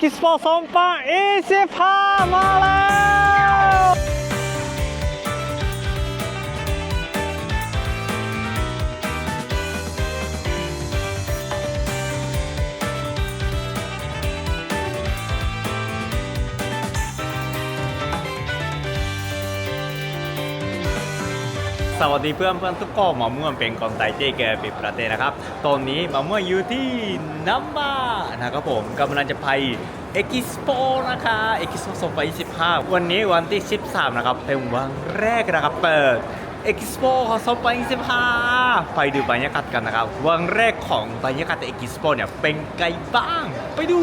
กิสโปสมปังอีสิบห้ามาแล้ว สวัสดีเพื่อนเพื่อนทุกคนมาเมื่อเป็นคนไทยเจเกปิดประเทศนะครับ ตอนนี้มาเมื่ออยู่ที่นัมบานะครับผมกำลังจะไปเอ็กซ์โปนะคะเอ็กซ์โป2025วันนี้วันที่13นะครับ เป็นวันแรกนะครับเปิดเอ็กซ์โปของ2025ไปดูบรรยากาศกันนะครับ วันแรกของบรรยากาศเอ็กซ์โปเนี่ยเป็นไงบ้าง ไปดู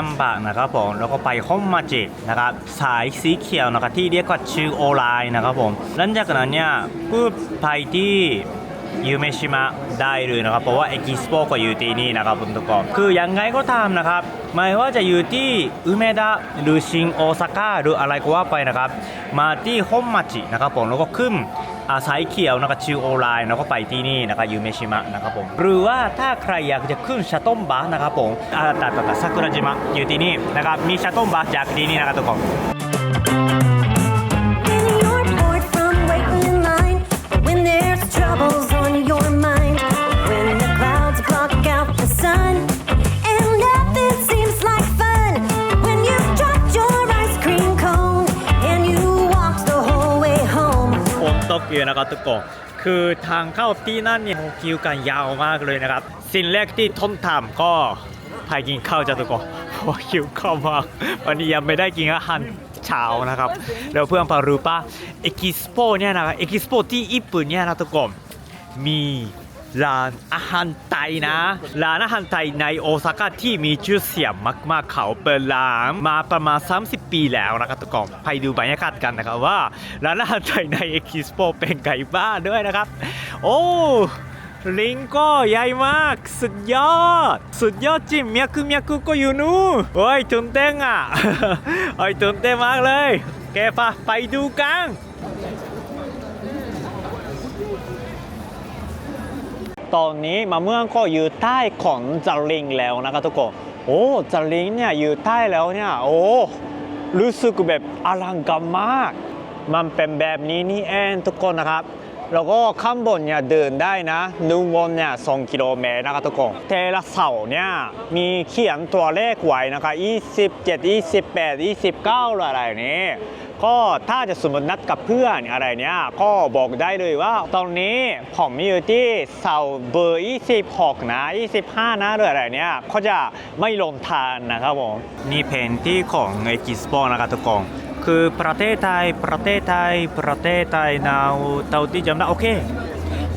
นี้ำบากนะครับผมแล้วก็ไปห้องมาจินะครับสายสีเขียวนะครับที่เรียกว่าชื่อโอไลน์นะครับผมหลังจากนั้นเนี่ยก็ไปที่ยูเมชิมะได้เลยนะครับ เพราะว่าเอ็กซ์โปก็อยู่ที่นี่นะครับผมทุกคนคือยังไงก็ตามนะครับไม่ว่าจะอยู่ที่อุเมดะหรือชินโอซาก้าหรืออะไรก็ว่าไปนะครับ มาที่ห้องมาจินะครับผมแล้วก็ขึ้น อาสายเขียวนะครับชิวโอไลน์แล้วก็ไปที่นี่นะครับยูเมชิมะนะครับผมหรือว่าถ้าใครอยากจะขึ้นชาต้มบะนะครับผมอาตาตาตาซากุระจิมะอยู่ที่นี่นะครับมีชาต้มบะจากที่นี่นะครับทุกคน ฝนตกอยู่นะครับทุกคนคือทางเข้าที่นั่นเนี่ยคิวกันยาวมากเลยนะครับ สิ่งแรกที่ทนทำก็ไปกินข้าวจ้ะทุกคนเพราะคิวเข้ามากวันนี้ยังไม่ได้กินอาหารเช้านะครับแล้วเพื่อนพารู้ปะเอ็กซ์โปเนี่ยนะครับเอ็กซ์โปที่ญี่ปุ่นเนี่ยนะทุกคนมี ร้านอาหารไทยนะ ร้านอาหารไทยในโอซาก้าที่มีชื่อเสียงมากๆเขาเปิดร้านมาประมาณ 30 ปีแล้วนะครับทุกคนไปดูบรรยากาศกันนะครับว่า ร้านอาหารไทยในเอ็กซ์โปเป็นไงบ้างด้วยนะครับ โอ้ลิงก็ใหญ่มาก สุดยอด สุดยอดจริงเมียคือเมียคือก็อยู่นู่นโอ้ยตื่นเต้นอะโอ้ยตื่นเต้นมากเลย แกพาไปดูกัน ตอนนี้มะม่วงก็อยู่ใต้ของจาริงแล้วนะครับทุกคนโอ้จาริงเนี่ยอยู่ใต้แล้วเนี่ยโอ้รู้สึกแบบอลังการมาก มันเป็นแบบนี้นี่เองทุกคนนะครับ แล้วก็ข้างบนเนี่ยเดินได้นะหนึ่งวนเนี่ยสองกิโลเมตรนะครับทุกคนเทละเสาเนี่ยมีเขียนตัวเลขไว้นะครับ27 28 29อะไรนี้ก็ถ้าจะสมมตินัดกับเพื่อนอะไรเนี้ยก็บอกได้เลยว่าตอนนี้ผมอยู่ที่เสาเบอร์26นะ25นะหรืออะไรเนี้ยเขาจะไม่ลงทานนะครับผมนี่แผนที่ของเอกิสปอนะครับทุกคน คือประเทศไทย ประเทศไทย ประเทศไทยนาวเท่าที่จำได้โอเค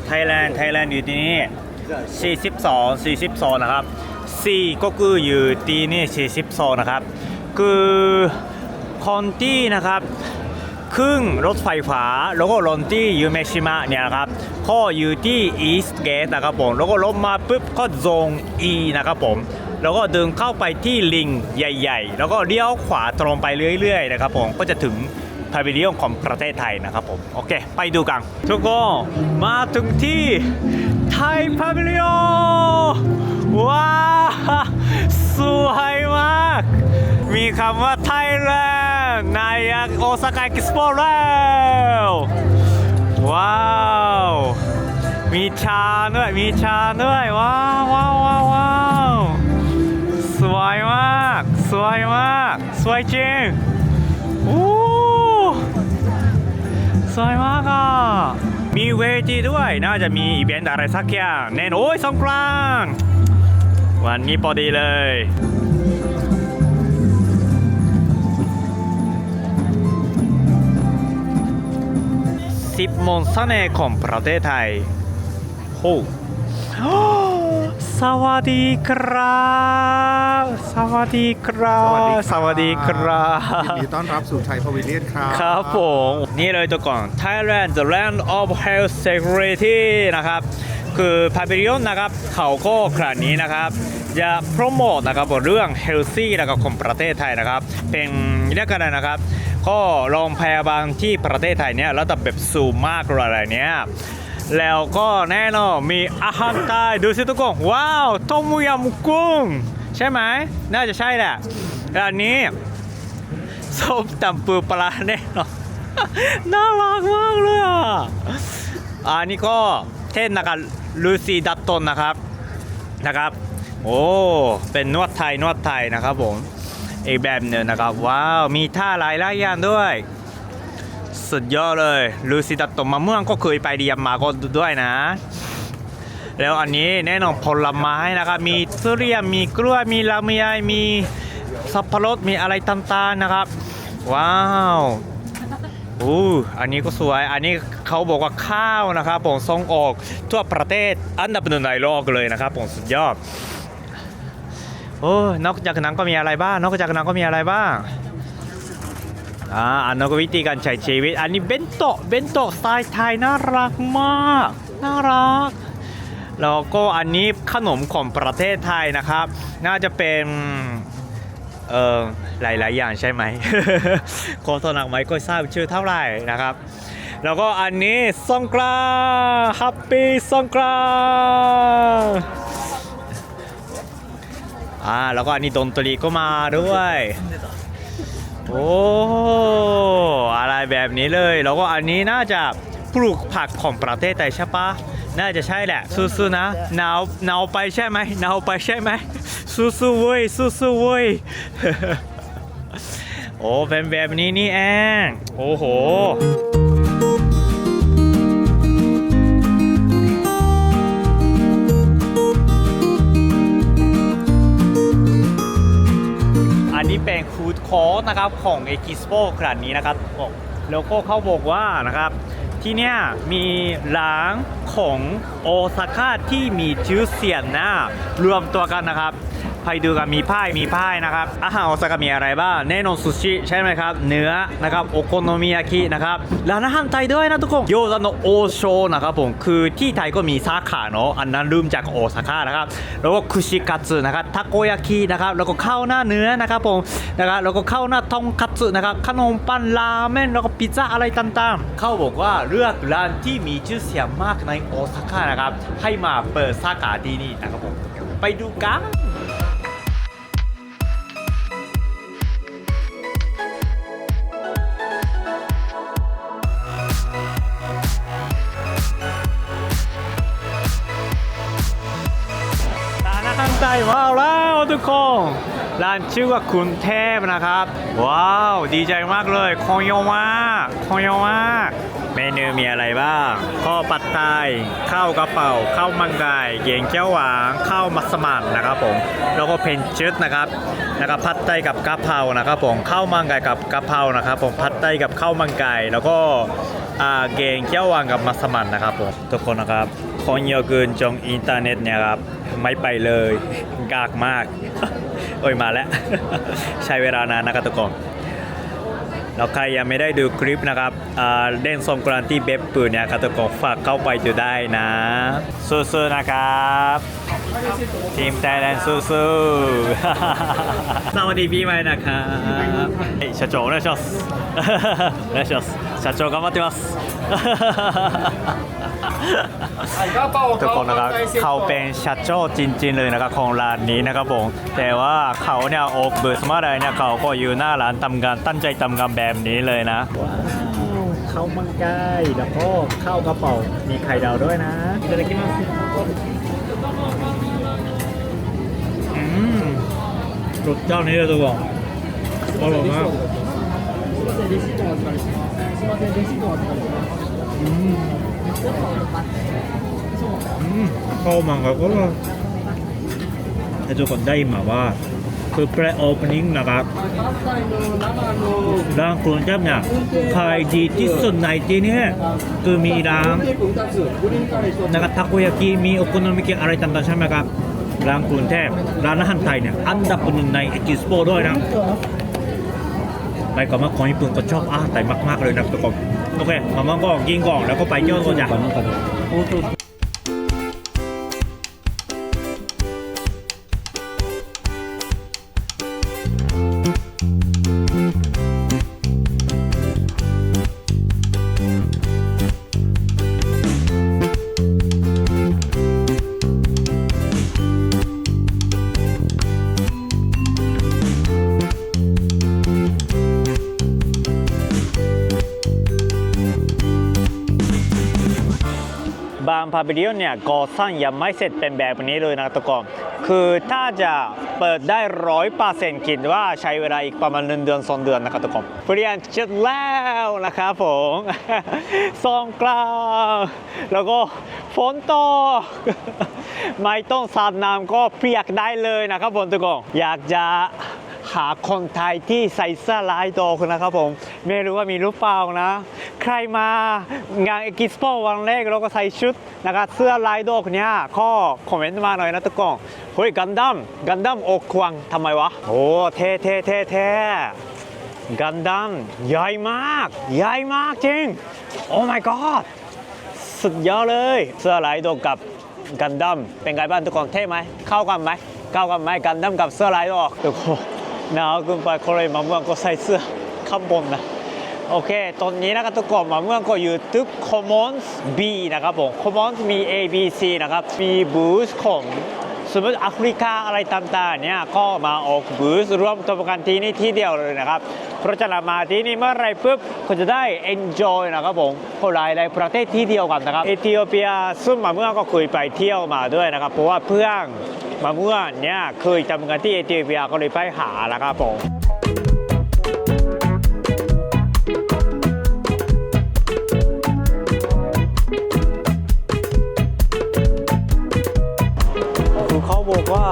ไทยแลนด์ ไทยแลนด์อยู่ที่นี่42 42 นะครับ 4 ก็คืออยู่ที่นี่42 นะครับ คือคนที่นะครับขึ้นรถไฟฟ้าแล้วก็ลงที่ยูเมชิมะเนี่ยนะครับก็อยู่ที่อีสเกตนะครับผมแล้วก็ลงมาปุ๊บก็โซน E นะครับผม แล้วก็เดินเข้าไปที่ลิงใหญ่ ๆ แล้วก็เลี้ยวขวาตรงไปเรื่อยๆนะครับผมก็จะถึงพาวิเลียนของประเทศไทยนะครับผมโอเค ไปดูกันทุกคนมาถึงที่ไทยพาวิเลียนว้าวสวยมาก มีคำว่าไทยแลนด์ในโอซาก้าเอ็กซ์โปแล้วว้าวมีชาด้วยมีชาด้วยว้าวว้าวว้าว ว้าวสวยมาก สวยมาก สวยจริงอู้สวยมากอะ มีเวทีด้วย น่าจะมีอีเวนต์อะไรสักอย่าง แน่นโอ้ยสงกรานวันนี้พอดีเลยสิบมนต์เสน่ห์ของประเทศไทยโอ้ส วัสดีครับ สวัสดีครับ สวัสดีครับยินดีต้อนรับสู่ไทยพาวิเลียนครับ ครับผม นี่เลยตัวก่อน Thailand the land of health security นะครับ คือพาวิลิออนนะครับ เขาก็ครั้งนี้นะครับ จะโปรโมทนะครับเรื่องเฮลซี่นะครับของประเทศไทยนะครับ เป็นเรียกกันอะไรนะครับ ก็โรงพยาบาลที่ประเทศไทยเนี่ยระดับแบบสูงมากอะไรเนี้ย แล้วก็แน่นอนมีอาหารใต้ดูสิทุกคนว้าวต้มยำกุ้ง ใช่ไหมน่าจะใช่แหละอันนี้ส้มตำปูปลาแน่นอนน่ารักมากเลยอะอันนี้ก็เทศนะครับลูซี่ดัตตนนะครับนะครับ โอ้เป็นนวดไทยนวดไทยนะครับผมอีกแบบหนึ่งนะครับ ว้าว มีท่าหลายหลายอย่างด้วย สุดยอดเลยลูซี่ดัตตนมะม่วงก็เคยไปเรียนมาก็ด้วยนะ แล้วอันนี้แน่นอนผลไม้นะครับ มีทุเรียนมีกล้วยมีลำไยมีสับปะรดมีอะไรต่างๆนะครับ ว้าวอู้อันนี้ก็สวย อันนี้เขาบอกว่าข้าวนะครับผมส่งออกทั่วประเทศอันดับหนึ่งในโลกเลยนะครับผมสุดยอด โอ้นอกจากนั้นก็มีอะไรบ้าง นอกจากนั้นก็มีอะไรบ้าง อ่าอันนั้นก็วิธีการใช้ชีวิต อันนี้เบนโตะเบนโตะสไตล์ไทยน่ารักมาก น่ารัก แล้วก็อันนี้ขนมของประเทศไทยนะครับ น่าจะเป็นเอ่อหลาย ๆ อย่างใช่ไหมขอโทษนักไหมก็ทราบชื่อเท่าไหร่นะครับ แล้วก็อันนี้สงกราฮัปปี้สงกราอ่าแล้วก็อันนี้ดนตรีก็มาด้วย โอ้อะไรแบบนี้เลย แล้วก็อันนี้น่าจะปลูกผักของประเทศไทยใช่ปะน่าจะใช่แหละสู้ๆนะหนาวหนาวไปใช่ไหมหนาวไปใช่ไหมสู้ๆเว้ยสู้ๆเว้ยโอ้เป็นแบบนี้นี่เองโอ้โหอันนี้เป็น ดคอร์ทนะครับของเอกิสโปครั้งนี้นะครับบอกแล้วก็เขาบอกว่านะครับที่เนี่ยมีร้านของโอซาก้าที่มีชื่อเสียงนะรวมตัวกันนะครับ ไปดูกันมีป้ายมีป้ายนะครับ อาหารโอซาก้ามีอะไรบ้างแน่นอนซูชิใช่ไหมครับ เนื้อนะครับโอโคโนมิยากินะครับร้านอาหารไทยด้วยนะทุกคนโยซาโนโอโชนะครับผมคือที่ไทยก็มีสาขาเนาะอันนั้นลืมจากโอซาก้านะครับแล้วก็คุชิคัตสึนะครับทาโกยากินะครับแล้วก็ข้าวหน้าเนื้อนะครับผมนะครับแล้วก็ข้าวหน้าทงคัตสึนะครับขนมปังราเมนแล้วก็พิซซ่าอะไรต่างๆ เขาบอกว่าเลือกร้านที่มีชื่อเสียงมากในโอซาก้านะครับให้มาเปิดสาขาที่นี่นะครับผมไปดูกัน มาแล้วทุกคนร้านชื่อว่าคุณเทพนะครับ ว้าว ดีใจมากเลยคองโยมากคองโยมากเมนูมีอะไรบ้างข้าวปัดไทยข้าวกระเป๋าข้าวมันไก่เกี๊ยงเจ้าหวานข้าวมัสมั่นนะครับผมแล้วก็เพนชุดนะครับนะครับผัดไทยกับกะเพรานะครับผมข้าวมันไก่กับกะเพรานะครับผมผัดไทยกับข้าวมันไก่แล้วก็เกี๊ยงเจ้าหวานกับมัสมั่นนะครับผมทุกคนนะครับ คนเยอะเกินจงอินเทอร์เน็ตเนี่ยครับ ไม่ไปเลยกากมาก โอ้ยมาแล้ว ใช้เวลานานนะครับทุกคนแล้วใครยังไม่ได้ดูคลิปนะครับอ่าเล่นสงกรานต์ที่เบบปืนเนี่ยครับทุกคนฝากเข้าไปดูได้นะสู้ๆนะครับทีมไทยแลนด์สู้ๆ สวัสดีปีใหม่นะครับはい社長お願いしますお願いします社長頑張ってます ทุกคนนะครับเขาเป็นชัดโจจริง ๆ เลยนะครับของร้านนี้นะครับผมแต่ว่าเขาเนี่ยโอกเบิร์สมาเลยเนี่ยเขาก็อยู่หน้าร้านทำงานตั้งใจทำงานแบบนี้เลยนะข้าวมังไก่แล้วก็ข้าวกระเป๋ามีไข่ดาวด้วยนะอิตาลีกินมาอืมรสเจ้านี้เลยทุกคนอร่อยมากอืม เข้ามาเขาก็ให้ทุกคนได้มาว่าคือแปรโอเพนนิ่งนะครับร้านครัวจับเนี่ยขายดีที่สุดในที่นี้คือมีร้านนะครับทาโกยากิมีโอโคโนมิยาอะไรต่างๆใช่ไหมครับร้านกรุงเทพร้านอาหารไทยเนี่ยอันดับหนึ่งในเอ็กิสโปด้วยนะไปก็มาคนญี่ปุ่นก็ชอบอาหารไทยมากๆเลยนะทุกคน โอเคผมก็ยิงก่องแล้วก็ไปเที่ยวกัวจ้ะาวิเลียนเนี่ยก่อสร้างยังไม่เสร็จเป็นแบบนี้เลยนะทุกคนคือถ้าจะเปิดได้ร้อยเปอร์เซ็นต์คิดว่าใช้เวลาอีกประมาณหนึ่งเดือนสองเดือนนะครับทุกคนเปลี่ยนชุดแล้วนะครับผมสองกลางแล้วก็ฝนตกไม่ต้องสาดน้ำก็เปียกได้เลยนะครับผมทุกคนอยากจะ หาคนไทยที่ใส่เสื้อลายดอกนะครับผม ไม่รู้ว่ามีหรือเปล่านะ ใครมางานเอ็กิสโปวันแรกเราก็ใส่ชุดนะครับเสื้อลายดอกเนี้ยข้อคอมเมนต์มาหน่อยนะทุกคนเฮ้ยกันดั้มกันดั้มอกควงทำไมวะ โอ้เท่เท่เท่เท่กันดั้มใหญ่มาก ใหญ่มากจริง โอ้ my god สุดยอดเลย เสื้อลายดอกกับกันดั้มเป็นไงบ้างทุกคนเท่ไหมเข้ากันไหมเข้ากันไหมกันดั้มกับเสื้อลายดอกทุกคน หนาวเกินไปก็เลยมาเมืองก็ใส่เสื้อข้างบนนะโอเค ตอนนี้นะครับทุกคนมาเมืองก็อยู่ตึก Commons B นะครับผม Commons มี A B C นะครับ มีบูธของสมมติแอฟริกาอะไรต่างๆเนี่ยก็มาออกบูธรวมตัวกันที่นี่ที่เดียวเลยนะครับ เพราะฉะนั้นมาที่นี่เมื่อไรปุ๊บคุณจะได้ enjoy นะครับผมคนหลายหลายประเทศที่เดียวกันนะครับเอธิโอเปียซึ่งมาเมื่อก็เคยไปเที่ยวมาด้วยนะครับ เพราะว่าเพื่อน มาเมื่อเนี่ยเคยทำงานที่เอธิโอเปียก็เลยไปหานะครับผมคือเขาบอกว่า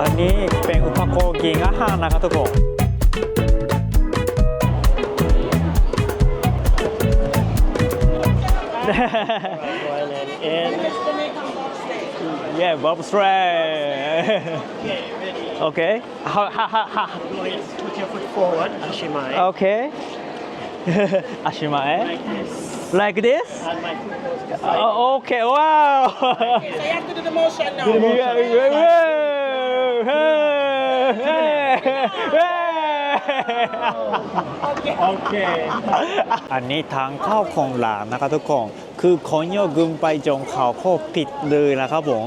อันนี้เป็นอุปกรณ์กินอาหารนะครับทุกคน yeah, bobsleigh. okay. How, how, how, how? Yes, put your foot forward, Ashimae. Okay. Ashimae. Like this. Like this? And my foot goes to the side. Oh, okay. Wow. So you have to do the motion now. Yeah, yeah, yeah. Hey, hey. Okay. อันนี้ทางเข้าของหลานนะครับทุกคน คือคนโยกึมไปจงเขาก็ปิดเลยนะครับผม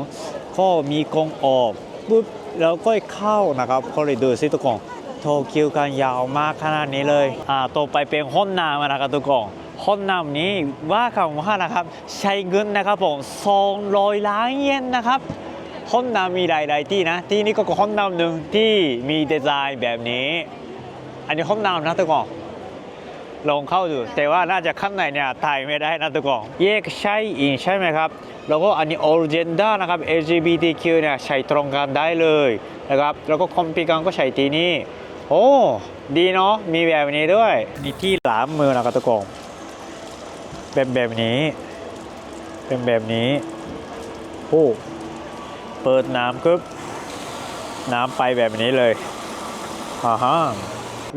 ก็มีกองออกปุ๊บแล้วก็เข้านะครับก็เลยดูสิทุกคนโทรคิวกันยาวมากขนาดนี้เลยอ่าต่อไปเป็นห้องน้ำนะครับทุกคนห้องน้ำนี้ว่าคำว่านะครับ ใช้เงินนะครับผม200ล้านเยนนะครับห้องน้ำมีหลายๆที่นะ ที่นี่ก็ห้องน้ำหนึ่งที่มีดีไซน์แบบนี้ อันนี้ห้องน้ำนะทุกคน ลองเข้าดู แต่ว่าน่าจะข้างในเนี่ยถ่ายไม่ได้นะทุกคนแยกใช้อินใช่ไหมครับ แล้วก็อันนี้ all gender นะครับ LGBTQ เนี่ยใช้ตรงกันได้เลยนะครับแล้วก็คอมพิวเตอร์ก็ใช้ที่นี่โอ้ดีเนาะมีแบบนี้ด้วยนี่ที่หลามมือนะครับทุกคนเป็นแบบนี้ เป็นแบบนี้โอ้เปิดน้ำปุ๊บน้ำไปแบบนี้เลยอ่าฮะ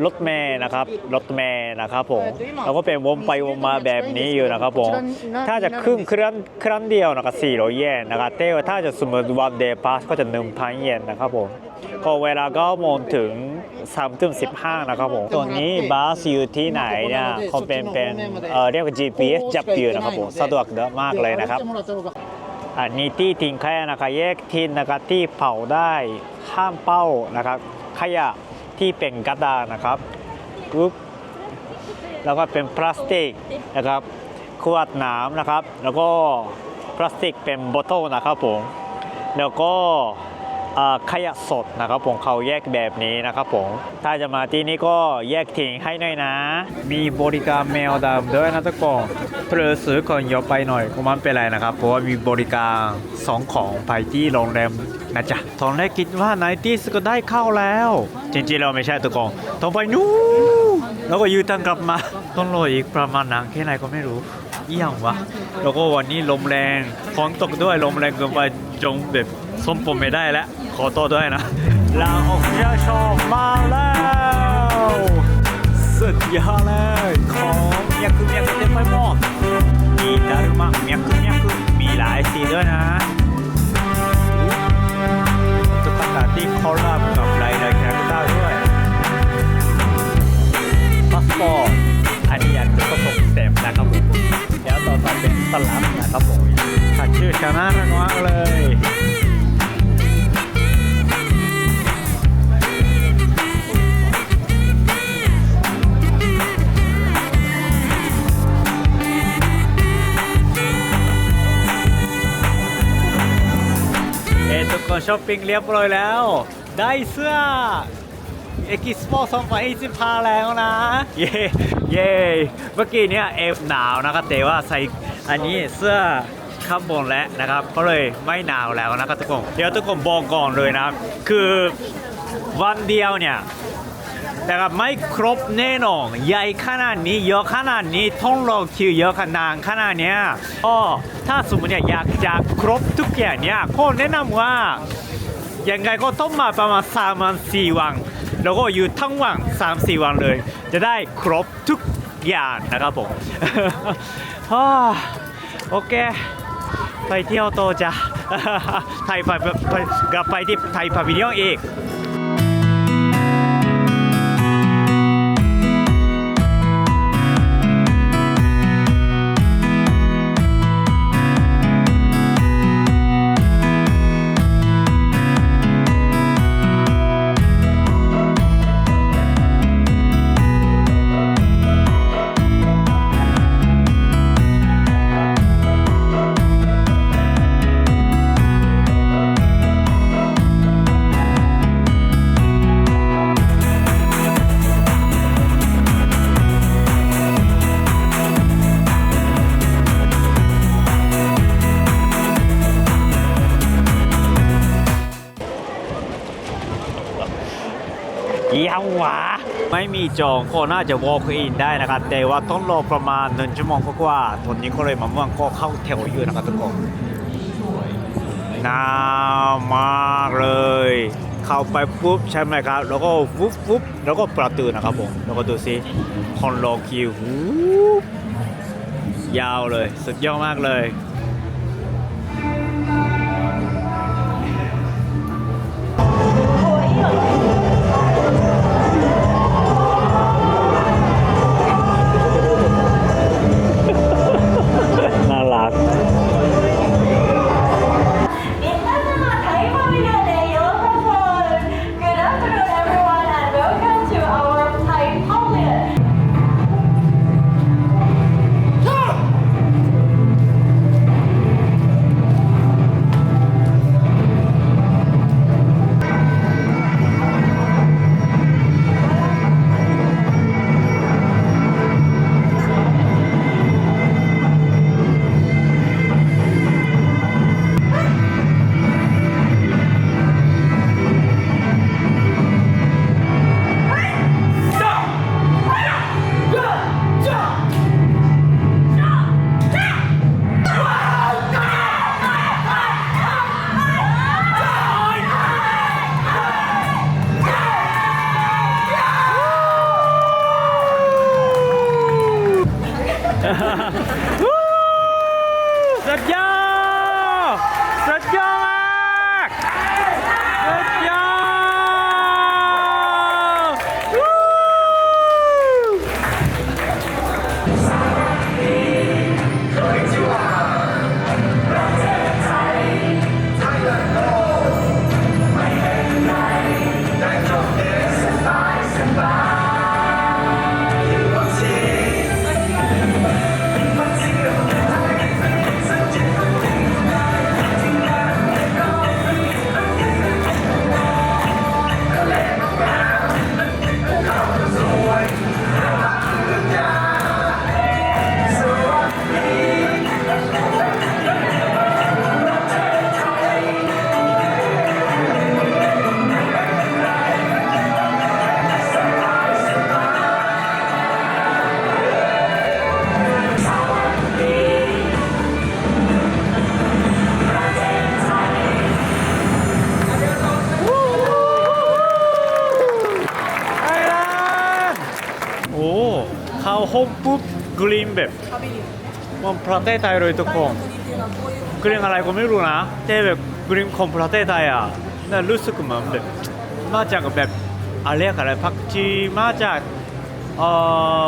รถเมย์นะครับรถเมย์นะครับผมแล้วก็เป็นวงไปวงมาแบบนี้อยู่นะครับผมถ้าจะขึ้นครั้งครั้งเดียวนะครับ400เยนนะครับแต่ว่าถ้าจะสมมติวันเดย์พาสก็จะ1,000เยนนะครับผมก็เวลาก็โมงถึง3ถึง15นะครับผมตัวนี้บัสอยู่ที่ไหนเนี่ยเขาเป็นเป็นเอ่อเรียกว่า GPS จับอยู่นะครับผมสะดวกมากเลยนะครับอันนี้ที่ทิ้งขยะนะครับแยกทิ้งนะครับที่เผาได้ห้ามเป้านะครับขยะ ที่เป็นกระดาษนะครับปุ๊บแล้วก็เป็นพลาสติกนะครับขวดน้ำนะครับ แล้วก็พลาสติกเป็นบอตเทิลนะครับผม แล้วก็ ขยะสดนะครับผมเขาแยกแบบนี้นะครับผม ถ้าจะมาที่นี่ก็แยกทิ้งให้หน่อยนะ มีบริการแมวดำด้วยนะทุกคนเพื่อซื้อก่อนยกไปหน่อยก็มันเป็นไรนะครับ เพราะว่ามีบริการสองของไปที่โรงแรมนะจ๊ะตอนแรกคิดว่าไนตี้ก็ได้เข้าแล้ว จริงๆเราไม่ใช่ทุกคนต้องไปนู้นแล้วก็ยืนตังกลับมา ต้องรออีกประมาณนานแค่ไหนก็ไม่รู้เอี่ยงวะ แล้วก็วันนี้ลมแรงฝนตกด้วยลมแรงเกินไปจงแบบส้มผมไม่ได้แล้ว ขอโทษด้วยนะลาออกเที่ยวชอบมาแล้วสุดยอดเลยของเมียคือเมียคือเต็มไปหมดมีดารุมะเมียคือเมียคือมีหลายสีด้วยนะตุ๊กตาที่คอลแลบกับหลายๆคาแรคเตอร์ด้วยพาสปอร์ตอันนี้อันก็ตกเต็มนะครับผมเดี๋ยวต่อไปเป็นสลับนะครับผมถ้าชื่อชนะรักมากเลย ก่อนช้อปปิ้งเรียบร้อยแล้ว ได้เสื้อเอ็กซ์โป2025แล้วนะ เย้เย้เมื่อกี้เนี่ยเอฟหนาวนะครับแต่ว่าใส่อันนี้เสื้อข้างบนแล้วนะครับก็เลยไม่หนาวแล้วนะครับทุกคนเดี๋ยวทุกคนบอกก่อนเลยนะ คือวันเดียวเนี่ย แต่ก็ไม่ครบแน่นอนใหญ่ขนาดนี้เยอะขนาดนี้ท่องรอคิวเยอะขนาดขนาดเนี้ยก็ถ้าสมมติเนี่ยอยากจะครบทุกอย่างเนี่ยก็แนะนำว่ายังไงก็ต้องมาประมาณ3วัน4วันแล้วก็อยู่ทั้งวัน3 4วันเลย จะได้ครบทุกอย่างนะครับผมโอเค ไปเที่ยวโตจ้ะไทยไปกลับไปที่ไทยพาวิเลียนอีกยัง จองก็น่าจะ walk in ได้นะครับ แต่ว่าต้องรอประมาณหนึ่งชั่วโมงกว่าๆตอนนี้ก็เลยมาม่วงก็เข้าแถวอยู่นะครับทุกคนหนามากเลย เข้าไปปุ๊บใช่ไหมครับ แล้วก็ปุ๊บปุ๊บแล้วก็ประตูนะครับผมแล้วก็ดูสิคนรอคิวหูยาวเลย สุดยอดมากเลย แบบมันประเทศไทยเลยทุกคนกรีนอะไรก็ไม่รู้นะแต่แบบกรีนของประเทศไทยอะน่ารู้สึกเหมือนแบบมาจากแบบอะไรอะไรพักชีมาจากเอ่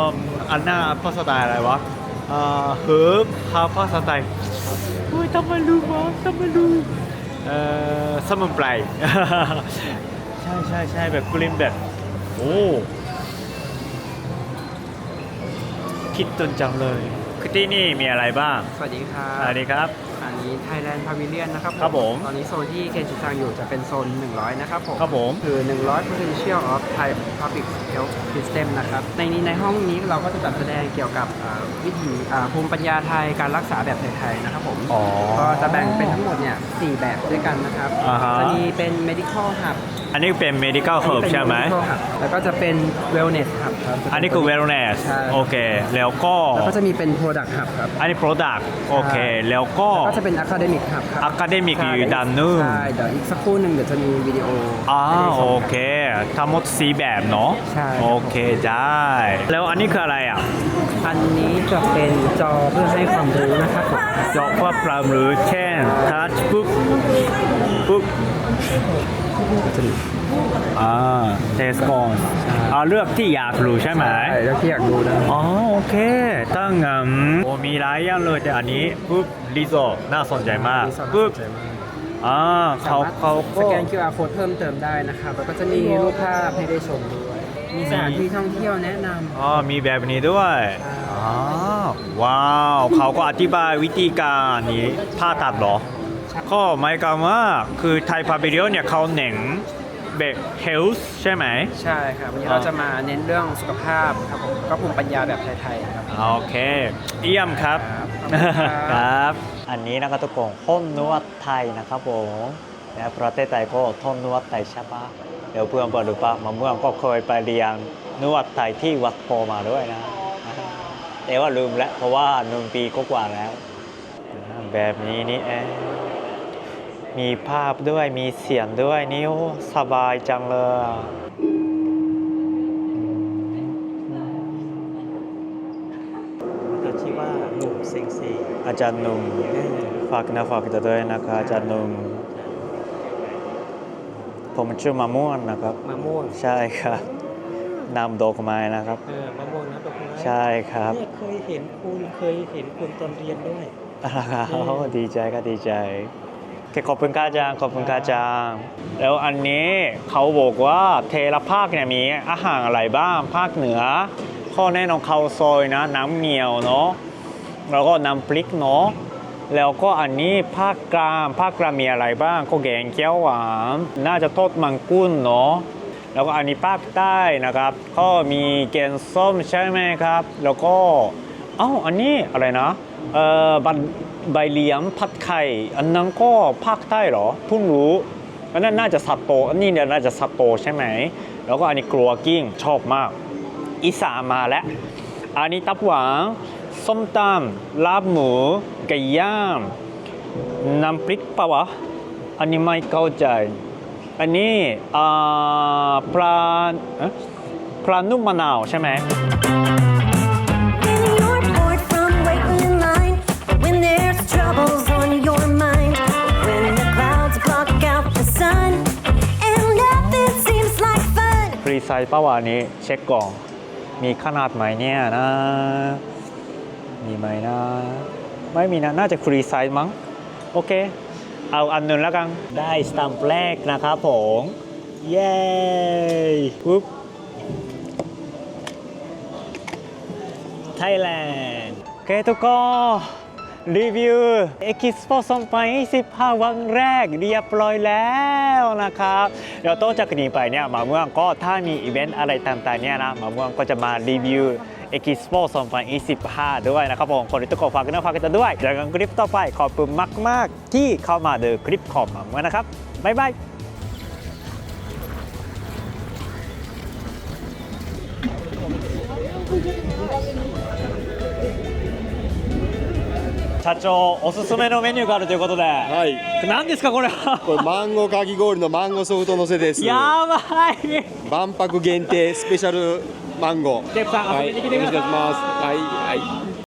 ออันน่าภาษาไทยอะไรวะเอ่อเฮิร์บฮาภาษาไทยอุ้ยทำไมรู้วะทำไมรู้เอ่อสมุนไพรใช่ใช่ใช่แบบกลิ่นแบบโอ้ คิดจนจังเลย คือที่นี่มีอะไรบ้างสวัสดีครับสวัสดีครับ อันนี้นี้ Thailand Pavilion นะครับครับผม ตอนนี้โซนที่เคนชิซังอยู่จะเป็นโซน 100 นะครับผม ครับผม คือ 100 potential of Thai public health system นะครับ ในนี้ในห้องนี้เราก็จะจัดแสดงเกี่ยวกับอ่าวิถีอ่าภูมิปัญญาไทยการรักษาแบบไทยๆนะครับผมอ๋อก็จะแบ่งเป็นทั้งหมดเนี่ยสี่แบบด้วยกันนะครับอ่าฮะ จะมีเป็น medical hub อันนี้เป็น medical herb ใช่ไหม medical hub แล้วก็จะเป็น wellness hub ครับอันนี้คือ wellness ใช่โอเค แล้วก็ แล้วก็จะมีเป็น product hub ครับ อันนี้ product โอเคแล้วก็ แล้วก็จะเป็น academic hub ครับ academic ใช่อยู่ด้านนู้น ใช่เดี๋ยวอีกสักครู่หนึ่งเดี๋ยวจะมีวิดีโออ่าให้ได้ชโอมกันเค ทั้งหมดสีแบบเนาะ ใช่ครับ โอเคได้แล้วอันนี้คืออะไรอะ อันนี้จะเป็นจอเพื่อให้ความรู้นะครับผมจอกว่าปลาหรือเช่น touch ปุ๊บปุ๊บอ่าเทสก่อนอ่าเลือกที่อยากรู้ใช่ไหมใช่แล้วที่อยากดูนะอ๋อโอเค ตั้งงั้นโอ้มีหลายอย่างเลยแต่อันนี้ปุ๊บรีสอร์ทน่าสนใจมากมีสอนปุ๊บสนใจมากอ่าสาเขามารถเขาสก็แกน QR code เพิ่มเติมได้นะครับแล้วก็จะมีรูปภาพให้ได้ชมด้วย มีสถานที่ท่องเที่ยวแนะนำ อ๋อมีแบบนี้ด้วยอ๋อว้าว เขาก็อธิบายวิธีการนี้ผ่าตัดเหรอ ก็หมายความว่าคือไทยพาวิเลียนเนี่ยเขาเน้นแบบ health ใช่ไหม ใช่ครับวันนี้เราจะมาเน้นเรื่องสุขภาพครับผมก็ภูมิปัญญาแบบไทยๆครับ โอเค เยี่ยมครับ ครับครับอันนี้นะครับทุกคนห้องนวดไทยนะครับผมและประเทศไทยก็ห้องนวดไทยใช่ปะ เดี๋ยวเพื่อนบอกดูปะมะม่วงก็เคยไปเรียนนวดไทยที่วัดโพมาด้วยนะแต่ว่าลืมแล้ว เพราะว่าหนึ่งปีก็กว่าแล้ว แบบนี้นี่เองมีภาพด้วยมีเสียงด้วยนี่โอ้สบายจังเลยอะ私はหนุ่มเซ็งซีอาจารย์หนุ่มฝากนะฝากจะด้วยนะคะอาจารย์หนุ่ม ผมชื่อมะม่วงนะครับ มะม่วงใช่ครับนำดอกไม้นะครับ เออมะม่วงน้ำดอกไม้ใช่ครับเนี่ยเคยเห็นคุณเคยเห็นคุณตอนเรียนด้วยอะไรครับดีใจก็ดีใจโอเคขอบคุณค่ะอาจารย์ขอบคุณค่ะอาจารย์แล้วอันนี้เขาบอกว่าเทละภาคเนี่ยมีอาหารอะไรบ้างภาคเหนือ ข้อแน่นอนข้าวซอยนะ น้ำเมียวเนาะแล้วก็น้ำพริกเนาะ แล้วก็อันนี้ภาคกลางภาคกลางมีอะไรบ้างก็แกงเขียวหวานน่าจะทอดมังกุ้นเนาะแล้วก็อันนี้ภาคใต้นะครับ ก็มีแกงส้มใช่ไหมครับ แล้วก็เอ้าอันนี้อะไรนะเอ่อบันใบเหลียงผัดไข่อันนั้นก็ภาคใต้เหรอเพิ่งรู้อันนั้นน่าจะสัตโตอันนี้เนี่ยน่าจะสัตโตใช่ไหม แล้วก็อันนี้กลัวกิ้งชอบมากอีสานมาแล้วอันนี้ตับหวานส้มตำลาบหมู ไก่ย่างน้ำพริกปะวะ อันนี้ไม่เข้าใจ อันนี้อ่าปลาเอ๊ะปลานุ่มมะนาวใช่ไหม When you're bored from waiting in line, or when there's troubles on your mind, when the clouds block out the sun, and nothing seems like fun. ฟรีไซส์ป้าวานี้เช็คก่อนมีขนาดไหมเนี่ยนะ มีไหมนะ ไม่มีนะ น่าจะฟรีไซส์มั้ง โอเค เอาอันนึงแล้วกัน ได้สตัมป์แรกนะครับผม เย้ปุ๊บไทยแลนด์โอเคทุกคนรีวิวเอ็กซ์โป2025 วันแรกเรียบร้อยแล้วนะครับเดี๋ยวโต้จากนี้ไปเนี่ยมาเมืองก็ถ้ามีอีเวนต์อะไรต่างๆเนี่ยนะมาเมืองก็จะมารีวิว เอ็กซ์โป2025 ด้วยนะครับผมคนที่ทุกคนฝากกันฝากกันด้วยเจอกันคลิปต่อไปขอบคุณมาก ๆ ที่เข้ามาดูคลิปของหมาเมืองนะครับ บ๊ายบาย 社長おすすめのメニューがあるということで、はい。何ですかこれはこれマンゴーかき氷のマンゴーソフトのせです。やばい万博限定スペシャル マンゴー。はい、よろしくお願いします。はい、はい。